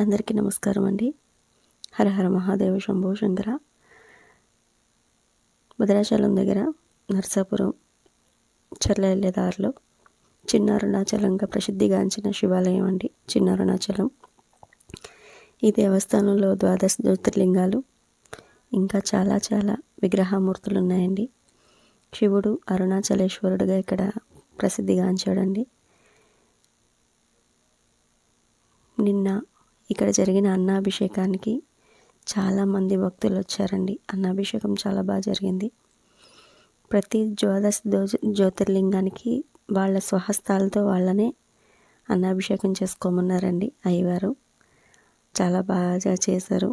అందరికీ నమస్కారం అండి. హర హర మహాదేవ శంభో శంకర. భద్రాచలం దగ్గర నర్సాపురం చర్ల వెళ్ళే దారిలో చిన్న అరుణాచలంగా ప్రసిద్ధిగాంచిన శివాలయం అండి. చిన్న అరుణాచలం. ఈ దేవస్థానంలో ద్వాదశ జ్యోతిర్లింగాలు ఇంకా చాలా చాలా విగ్రహమూర్తులు ఉన్నాయండి శివుడు అరుణాచలేశ్వరుడుగా ఇక్కడ ప్రసిద్ధిగాంచాడండి. నిన్న ఇక్కడ జరిగిన అన్నాభిషేకానికి చాలామంది భక్తులు వచ్చారండి. అన్నాభిషేకం చాలా బాగా జరిగింది. ప్రతి ద్వాదశ జ్యోతిర్లింగానికి వాళ్ళ స్వహస్తాలతో వాళ్ళనే అన్నాభిషేకం చేసుకోమన్నారండి అయ్యవారు చాలా బాగా చేశారు.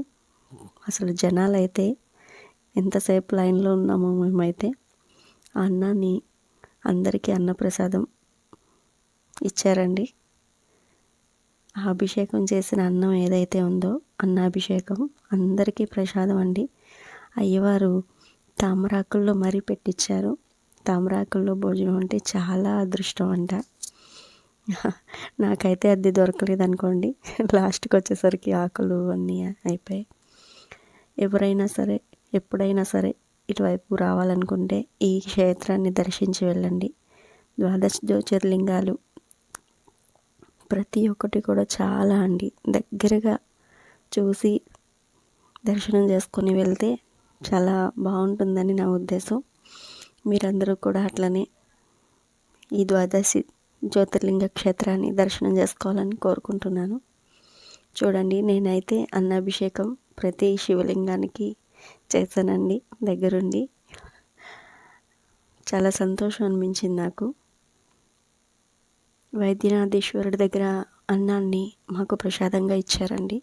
అసలు జనాలు అయితే ఎంతసేపు లైన్లో ఉన్నామో మేమైతే అన్నాన్ని అందరికీ అన్నప్రసాదం ఇచ్చారండి. ఆ అభిషేకం చేసిన అన్నం ఏదైతే ఉందో అన్నాభిషేకం. అందరికీ ప్రసాదం అండి. అయ్యవారు తామరాకుల్లో మరీ పెట్టించారు తామరాకుల్లో భోజనం అంటే చాలా అదృష్టం అంట. నాకైతే అది దొరకలేదు అనుకోండి లాస్ట్కి వచ్చేసరికి ఆకులు అన్నీ అయిపోయాయి. ఎవరైనా సరే ఎప్పుడైనా సరే ఇటువైపు రావాలనుకుంటే ఈ క్షేత్రాన్ని దర్శించి వెళ్ళండి. ద్వాదశ జ్యోతిర్లింగాలు ప్రతి ఒక్కటి కూడా చాలా అండి. దగ్గరగా చూసి దర్శనం చేసుకొని వెళ్తే చాలా బాగుంటుందని నా ఉద్దేశం. మీరందరూ కూడా అట్లనే ఈ ద్వాదశి జ్యోతిర్లింగ క్షేత్రాన్ని దర్శనం చేసుకోవాలని కోరుకుంటున్నాను. చూడండి నేనైతే అన్నాభిషేకం ప్రతి శివలింగానికి చేశానండి దగ్గరుండి. చాలా సంతోషం అనిపించింది నాకు. వైద్యనాథేశ్వరుడి దగ్గర అన్నాన్ని మాకు ప్రసాదంగా ఇచ్చారండి.